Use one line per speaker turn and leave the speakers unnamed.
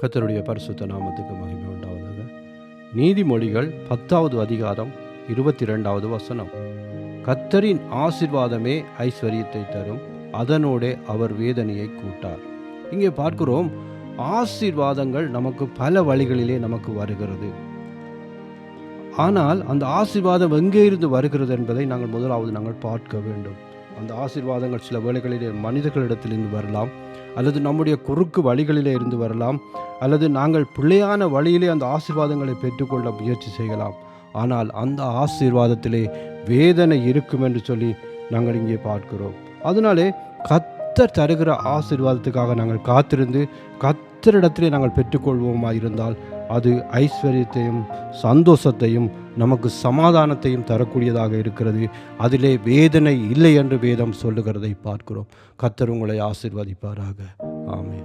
கத்தருடைய பரிசுத்த நாமத்துக்கு மகிமை உண்டாவதாக. நீதிமொழிகள் பத்தாவது அதிகாரம் இருபத்தி ரெண்டாவது வசனம். கத்தரின் ஆசிர்வாதமே ஐஸ்வர்யத்தை தரும் அதனோடே அவர் வேதனையை கூட்டார். இங்கே பார்க்கிறோம் ஆசீர்வாதங்கள் நமக்கு பல வழிகளிலே நமக்கு வருகிறது. ஆனால் அந்த ஆசீர்வாதம் எங்கே இருந்து வருகிறது என்பதை நாங்கள் முதலாவது நாங்கள் பார்க்க வேண்டும். அந்த ஆசீர்வாதங்கள் சில வேளைகளிலே மனிதர்களிடத்திலிருந்து வரலாம் அல்லது நம்முடைய குறுக்கு வழிகளிலே இருந்து வரலாம் அல்லது நாங்கள் பிள்ளையான வழியிலே அந்த ஆசீர்வாதங்களை பெற்றுக்கொள்ள முயற்சி செய்யலாம். ஆனால் அந்த ஆசீர்வாதத்திலே வேதனை இருக்கும் என்று சொல்லி நாங்கள் இங்கே பார்க்கிறோம். அதனாலே கத்தர் தருகிற ஆசீர்வாதத்துக்காக நாங்கள் காத்திருந்து கத்தரிடத்திலே நாங்கள் பெற்றுக்கொள்வோமா இருந்தால் அது ஐஸ்வர்யத்தையும் சந்தோஷத்தையும் நமக்கு சமாதானத்தையும் தரக்கூடியதாக இருக்கிறது. அதிலே வேதனை இல்லை என்று வேதம் சொல்லுகிறதை பார்க்கிறோம். கத்தர் உங்களை ஆசிர்வதிப்பாராக. ஆமே